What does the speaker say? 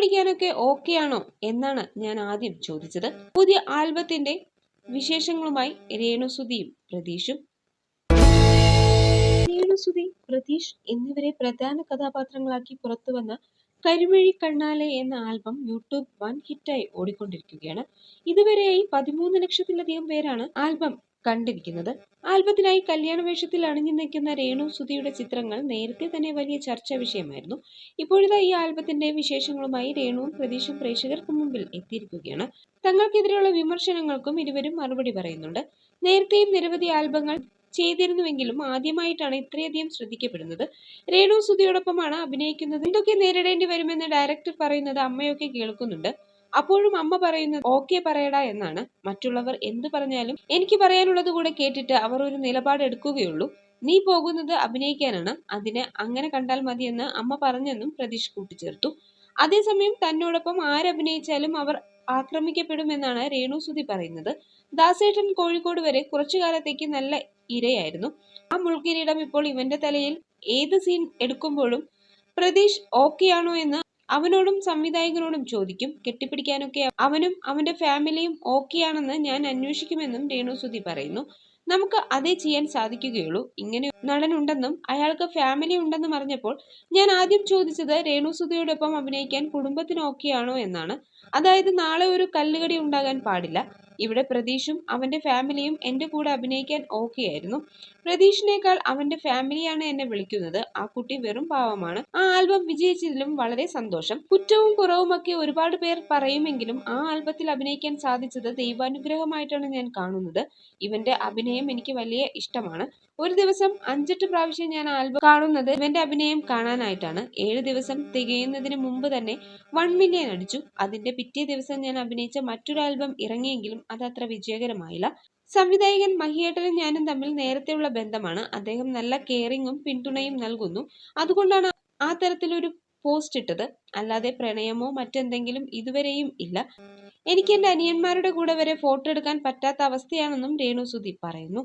കെട്ടിപ്പിടിക്കാനൊക്കെ okay ആണോ എന്നാണ് ഞാൻ ആദ്യം ചോദിച്ചത്. പുതിയ ആൽബത്തിന്റെ വിശേഷങ്ങളുമായി രേണുസുതിയും പ്രതീഷും. രേണുസുതി പ്രതീഷ് എന്നിവരെ പ്രധാന കഥാപാത്രങ്ങളാക്കി പുറത്തുവന്ന കരിമിഴി കണ്ണാലെ എന്ന ആൽബം യൂട്യൂബ് വൺ ഹിറ്റായി ഓടിക്കൊണ്ടിരിക്കുകയാണ്. ഇതുവരെയായി പതിമൂന്ന് ലക്ഷത്തിലധികം പേരാണ് ആൽബം കണ്ടിരിക്കുന്നത്. ആൽബത്തിനായി കല്യാണ വേഷത്തിൽ അണിഞ്ഞു നിൽക്കുന്ന രേണു സുധിയുടെ ചിത്രങ്ങൾ നേരത്തെ തന്നെ വലിയ ചർച്ചാ വിഷയമായിരുന്നു. ഇപ്പോഴിതാ ഈ ആൽബത്തിന്റെ വിശേഷങ്ങളുമായി രേണുവും പ്രതീഷും പ്രേക്ഷകർക്ക് മുമ്പിൽ എത്തിയിരിക്കുകയാണ്. തങ്ങൾക്കെതിരെയുള്ള വിമർശനങ്ങൾക്കും ഇരുവരും മറുപടി പറയുന്നുണ്ട്. നേരത്തെയും നിരവധി ആൽബങ്ങൾ ചെയ്തിരുന്നുവെങ്കിലും ആദ്യമായിട്ടാണ് ഇത്രയധികം ശ്രദ്ധിക്കപ്പെടുന്നത്. രേണു സുധിയോടൊപ്പമാണ് അഭിനയിക്കുന്നത്. എന്തൊക്കെ നേരിടേണ്ടി വരുമെന്ന് ഡയറക്ടർ പറയുന്നത് അമ്മയൊക്കെ കേൾക്കുന്നുണ്ട്. അപ്പോഴും അമ്മ പറയുന്നത് ഓക്കെ പറയടാ എന്നാണ്. മറ്റുള്ളവർ എന്ത് പറഞ്ഞാലും എനിക്ക് പറയാനുള്ളത് കൂടെ കേട്ടിട്ട് അവർ ഒരു നിലപാട് എടുക്കുകയുള്ളൂ. നീ പോകുന്നത് അഭിനയിക്കാനാണ്. അതിന് അങ്ങനെ കണ്ടാൽ മതിയെന്ന് അമ്മ പറഞ്ഞെന്നും പ്രതീഷ് കൂട്ടിച്ചേർത്തു. അതേസമയം തന്നോടൊപ്പം ആരഭിനയിച്ചാലും അവർ ആക്രമിക്കപ്പെടുമെന്നാണ് രേണു സുധി പറയുന്നത്. ദാസേട്ടൻ കോഴിക്കോട് വരെ കുറച്ചു കാലത്തേക്ക് നല്ല ഇരയായിരുന്നു. ആ മുൾക്കിരീടം ഇപ്പോൾ ഇവന്റെ തലയിൽ ഏത് സീൻ എടുക്കുമ്പോഴും പ്രതീഷ് ആണോ എന്ന് അവനോടും സംവിധായകനോടും ചോദിക്കും. കെട്ടിപ്പിടിക്കാനൊക്കെ അവനും അവന്റെ ഫാമിലിയും ഓക്കെയാണെന്ന് ഞാൻ അന്വേഷിക്കുമെന്നും രേണു സുധി പറയുന്നു. നമുക്ക് അതേ ചെയ്യാൻ സാധിക്കുകയുള്ളൂ. ഇങ്ങനെ നടനുണ്ടെന്നും അയാൾക്ക് ഫാമിലി ഉണ്ടെന്നും അറിഞ്ഞപ്പോൾ ഞാൻ ആദ്യം ചോദിച്ചത് രേണു സുധിയോടൊപ്പം അഭിനയിക്കാൻ കുടുംബത്തിന് ഓക്കെയാണോ എന്നാണ്. അതായത് നാളെ ഒരു കല്ലുകടി ഉണ്ടാകാൻ പാടില്ല. ഇവിടെ പ്രതീഷും അവന്റെ ഫാമിലിയും എന്റെ കൂടെ അഭിനയിക്കാൻ ഓക്കെ ആയിരുന്നു. പ്രതീഷിനേക്കാൾ അവന്റെ ഫാമിലിയാണ് എന്നെ വിളിക്കുന്നത്. ആ കുട്ടി വെറും പാവമാണ്. ആ ആൽബം വിജയിച്ചതിലും വളരെ സന്തോഷം. കുറ്റവും കുറവുമൊക്കെ ഒരുപാട് പേർ പറയുമെങ്കിലും ആ ആൽബത്തിൽ അഭിനയിക്കാൻ സാധിച്ചത് ദൈവാനുഗ്രഹമായിട്ടാണ് ഞാൻ കാണുന്നത്. ഇവന്റെ അഭിനയം എനിക്ക് വലിയ ഇഷ്ടമാണ്. ഒരു ദിവസം അഞ്ചെട്ട് പ്രാവശ്യം ഞാൻ ആൽബം കാണുന്നത് ഇവന്റെ അഭിനയം കാണാനായിട്ടാണ്. ഏഴ് ദിവസം തികയുന്നതിന് മുമ്പ് തന്നെ വൺ മില്യൺ അടിച്ചു. അതിന്റെ പിറ്റേ ദിവസം ഞാൻ അഭിനയിച്ച മറ്റൊരു ആൽബം ഇറങ്ങിയെങ്കിലും അത് അത്ര വിജയകരമായില്ല. സംവിധായകൻ മഹിയേട്ടനും ഞാനും തമ്മിൽ നേരത്തെയുള്ള ബന്ധമാണ്. അദ്ദേഹം നല്ല കെയറിങ്ങും പിന്തുണയും നൽകുന്നു. അതുകൊണ്ടാണ് ആ തരത്തിലൊരു പോസ്റ്റ് ഇട്ടത്. അല്ലാതെ പ്രണയമോ മറ്റെന്തെങ്കിലും ഇതുവരെയും ഇല്ല. എനിക്ക് എന്റെ അനിയന്മാരുടെ കൂടെ വരെ ഫോട്ടോ എടുക്കാൻ പറ്റാത്ത അവസ്ഥയാണെന്നും രേണു സുധി പറയുന്നു.